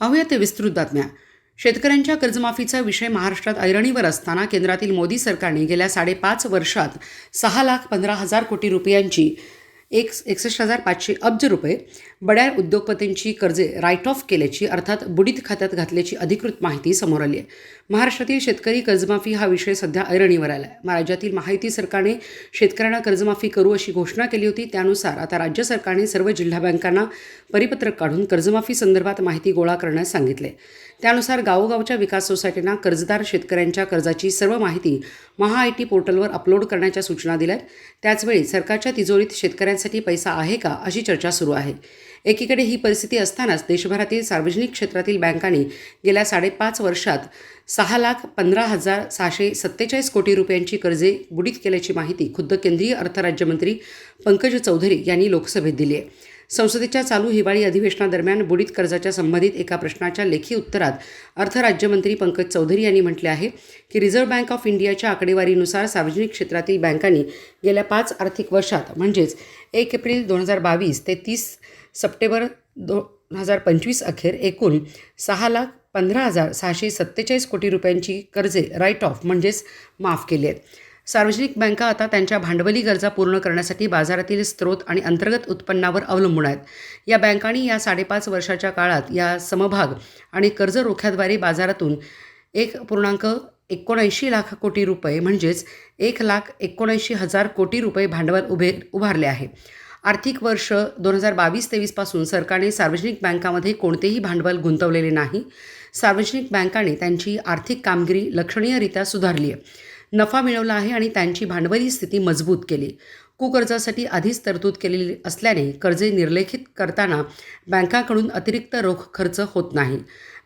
पाहूया ते विस्तृत बातम्या. शेतकऱ्यांच्या कर्जमाफीचा विषय महाराष्ट्रात ऐरणीवर असताना केंद्रातील मोदी सरकारने गेल्या साडेपाच वर्षात सहा लाख पंधरा हजार कोटी रुपयांची एक एकसष्ट हजार पाचशे अब्ज रुपये बड्या उद्योगपतींची कर्जे राईट ऑफ केल्याची अर्थात बुडीत खात्यात घातल्याची अधिकृत माहिती समोर आली आहे. महाराष्ट्रातील शेतकरी कर्जमाफी हा विषय सध्या ऐरणीवर आला आहे राज्यातील माहिती सरकारने शेतकऱ्यांना कर्जमाफी करू अशी घोषणा केली होती. त्यानुसार आता राज्य सरकारने सर्व जिल्हा बँकांना परिपत्रक काढून कर्जमाफी संदर्भात माहिती गोळा करण्यास सांगितले त्यानुसार गावोगावच्या विकास सोसायटींना कर्जदार शेतकऱ्यांच्या कर्जाची सर्व माहिती महा आय टी पोर्टलवर अपलोड करण्याच्या सूचना दिल्यात. त्याचवेळी सरकारच्या तिजोरीत शेतकऱ्यांचे करण्यासाठी पैसा आहे का अशी चर्चा सुरू आहे. एकीकडे ही परिस्थिती असतानाच देशभरातील सार्वजनिक क्षेत्रातील बँकांनी गेल्या साडेपाच वर्षात सहा लाख पंधरा हजार सहाशे सत्तेचाळीस कोटी रुपयांची कर्जे बुडीत केल्याची माहिती खुद्द केंद्रीय अर्थराज्यमंत्री पंकज चौधरी यांनी लोकसभेत दिली आहे. संसदेच्या चालू हिवाळी अधिवेशनादरम्यान बुडीत कर्जाच्या संबंधित एका प्रश्नाच्या लेखी उत्तरात अर्थराज्यमंत्री पंकज चौधरी यांनी म्हटले आहे की रिझर्व्ह बँक ऑफ इंडियाच्या आकडेवारीनुसार सार्वजनिक क्षेत्रातील बँकांनी गेल्या पाच आर्थिक वर्षात म्हणजेच एक एप्रिल दोन हजार बावीस ते तीस सप्टेंबर दोन हजार पंचवीस अखेर एकूण सहा लाख पंधरा हजार सहाशे सत्तेचाळीस कोटी रुपयांची कर्जे राईट ऑफ म्हणजेच माफ केली आहेत. सार्वजनिक बँका आता त्यांच्या भांडवली गरजा पूर्ण करण्यासाठी बाजारातील स्रोत आणि अंतर्गत उत्पन्नावर अवलंबून आहेत. या बँकांनी या साडेपाच वर्षाच्या काळात या समभाग आणि कर्ज रोख्याद्वारे बाजारातून एक पूर्णांक एकोणऐंशी लाख कोटी रुपये म्हणजेच एक लाख एकोणऐंशी हजार कोटी रुपये भांडवल उभे उभारले आहे. आर्थिक वर्ष दोन हजार बावीस तेवीसपासून सरकारने सार्वजनिक बँकामध्ये कोणतेही भांडवल गुंतवलेले नाही. सार्वजनिक बँकाने त्यांची आर्थिक कामगिरी लक्षणीयरित्या सुधारली आहे. नफा मिळवला आहे आणि त्यांची भांडवली स्थिती मजबूत केली. कुकर्जासाठी आधीच तरतूद केलेली असल्याने कर्जे निर्लेखित करताना बँकाकडून अतिरिक्त रोख खर्च होत नाही.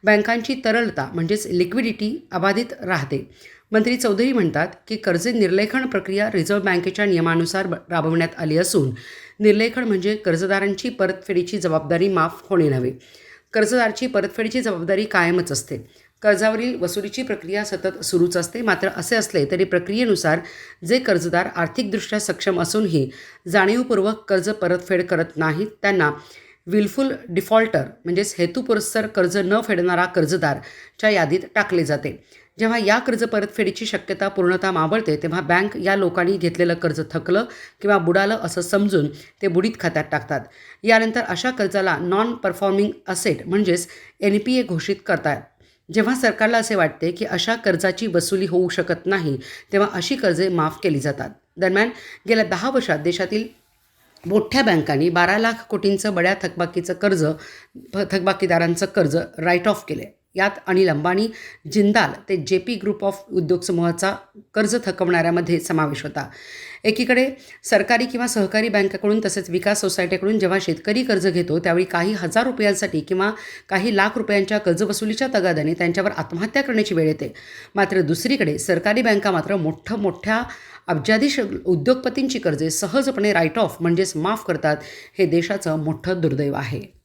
बँकांची तरलता म्हणजेच लिक्विडिटी अबाधित राहते. मंत्री चौधरी म्हणतात की कर्जे निर्लेखन प्रक्रिया रिझर्व्ह बँकेच्या नियमानुसार राबवण्यात आली असून निर्लेखन म्हणजे कर्जदारांची परतफेडीची जबाबदारी माफ होणे नव्हे. कर्जदाराची परतफेडीची जबाबदारी कायमच असते. कर्जावरील वसुलीची प्रक्रिया सतत सुरूच असते. मात्र असे असले तरी प्रक्रियेनुसार जे कर्जदार आर्थिकदृष्ट्या सक्षम असूनही जाणीवपूर्वक कर्ज परतफेड करत नाहीत त्यांना विलफुल डिफॉल्टर म्हणजेच हेतुपुरस्सर कर्ज न फेडणारा कर्जदारच्या यादीत टाकले जाते. जेव्हा या कर्ज परतफेडीची शक्यता पूर्णतः मावळते तेव्हा बँक या लोकांनी घेतलेलं कर्ज थकलं किंवा बुडालं असं समजून ते बुडीत खात्यात टाकतात. यानंतर अशा कर्जाला नॉन परफॉर्मिंग असेट म्हणजेच एन पी ए घोषित करतात. जेव्हा सरकारला असे वाटते की अशा कर्जाची वसुली होऊ शकत नाही तेव्हा अशी कर्जे माफ केली जातात. दरम्यान गेल्या दहा वर्षात देशातील मोठ्या बँकांनी बारा लाख कोटींचं बड्या थकबाकीचं कर्ज थकबाकीदारांचं कर्ज राईट ऑफ केले. यात अनिल अंबानी जिंदाल ते जे पी ग्रुप ऑफ उद्योग समूहाचा कर्ज थकवणाऱ्यामध्ये समावेश होता. एकीकडे सरकारी किंवा सहकारी बँकेकडून तसेच विकास सोसायटीकडून जेव्हा शेतकरी कर्ज घेतो त्यावेळी काही हजार रुपयांसाठी किंवा काही लाख रुपयांच्या कर्जवसुलीच्या तगाद्याने त्यांच्यावर आत्महत्या करण्याची वेळ येते. मात्र दुसरीकडे सरकारी बँका मात्र मोठं मोठ्या अब्जाधीश उद्योगपतींची कर्जे सहजपणे राईट ऑफ म्हणजेच माफ करतात हे देशाचं मोठं दुर्दैव आहे.